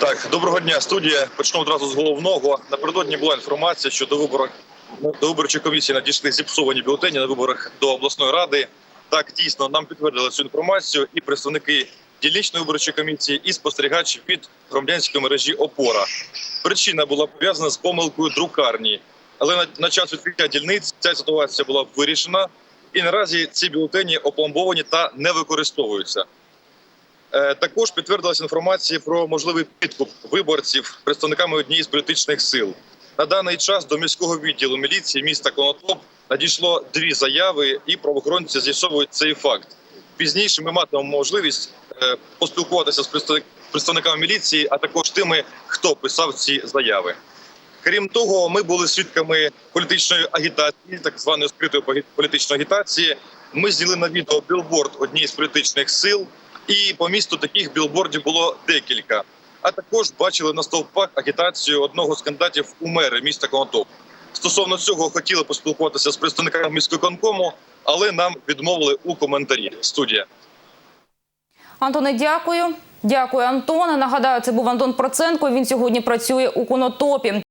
Так, доброго дня, студія. Почну одразу з головного. Напередодні була інформація, що до виборів до виборчої комісії надійшли зіпсовані бюлетені на виборах до обласної ради. Так, дійсно, нам підтвердили цю інформацію і представники дільничної виборчої комісії, і спостерігач від громадянської мережі ОПОРА. Причина була пов'язана з помилкою друкарні, але на, на час відкриття дільниць ця ситуація була вирішена, і наразі ці бюлетені опломбовані та не використовуються. Е, Також підтвердилася інформація про можливий підкуп виборців представниками однієї з політичних сил. На даний час до міського відділу міліції міста Конотоп надійшло дві заяви, і правоохоронці з'ясовують цей факт. Пізніше ми матимемо можливість е, поспілкуватися з представниками міліції, а також тими, хто писав ці заяви. Крім того, ми були свідками політичної агітації, так званої скритої політичної агітації. Ми зняли на відео білборд однієї з політичних сил, і по місту таких білбордів було декілька. А також бачили на стовпах агітацію одного з кандидатів у мери міста Конотоп. Стосовно цього хотіли поспілкуватися з представниками міської конкому, але нам відмовили у коментарі. Студія. Антоне, дякую. Дякую, Антоне. Нагадаю, це був Антон Проценко. Він сьогодні працює у Конотопі.